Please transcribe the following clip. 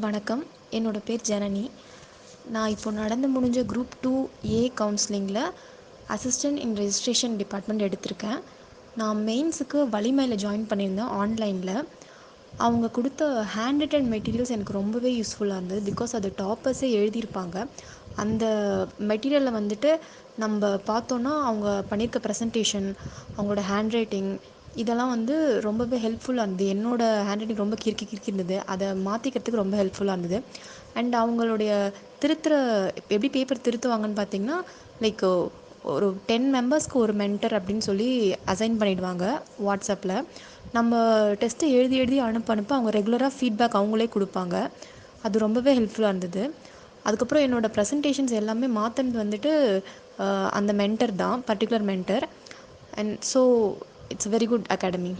வணக்கம். என்னோடய பேர் ஜனனி. நான் இப்போ நடந்து முடிஞ்ச குரூப் டூ ஏ கவுன்சிலிங்கில் அசிஸ்டன்ட் இன் ரெஜிஸ்ட்ரேஷன் டிபார்ட்மெண்ட் எடுத்திருக்கேன். நான் மெயின்ஸுக்கு வலிமையில் ஜாயின் பண்ணியிருந்தேன் ஆன்லைனில் அவங்க கொடுத்த ஹேண்ட் ரிட்டன் மெட்டீரியல்ஸ் எனக்கு ரொம்பவே யூஸ்ஃபுல்லாக இருந்தது. பிகாஸ் அது டாப்பர்ஸே எழுதியிருப்பாங்க. அந்த மெட்டீரியலில் வந்துட்டு நம்ம பார்த்தோன்னா அவங்க பண்ணியிருக்க ப்ரெசன்டேஷன் அவங்களோட ஹேண்ட் ரைட்டிங் இதெல்லாம் வந்து ரொம்பவே ஹெல்ப்ஃபுல்லாக இருந்தது. என்னோடய ஹேண்ட் ரைட்டிங் ரொம்ப கிறுக்கி கிறுக்கி இருந்தது. அதை மாற்றிக்கிறதுக்கு ரொம்ப ஹெல்ப்ஃபுல்லாக இருந்தது. அண்ட் அவங்களுடைய திருத்துகிற எப்படி பேப்பர் திருத்துவாங்கன்னு பார்த்தீங்கன்னா லைக் ஒரு டென் மெம்பர்ஸ்க்கு ஒரு மென்டர் அப்படின்னு சொல்லி அசைன் பண்ணிவிடுவாங்க வாட்ஸ்அப்பில் நம்ம டெஸ்ட்டை எழுதி எழுதி அனுப்ப அனுப்ப அவங்க ரெகுலராக ஃபீட்பேக் அவங்களே கொடுப்பாங்க. அது ரொம்பவே ஹெல்ப்ஃபுல்லாக இருந்தது. அதுக்கப்புறம் என்னோடய ப்ரெசன்டேஷன்ஸ் எல்லாமே மாற்றினது வந்துட்டு அந்த மென்டர் தான் particular mentor and so it's a very good academy.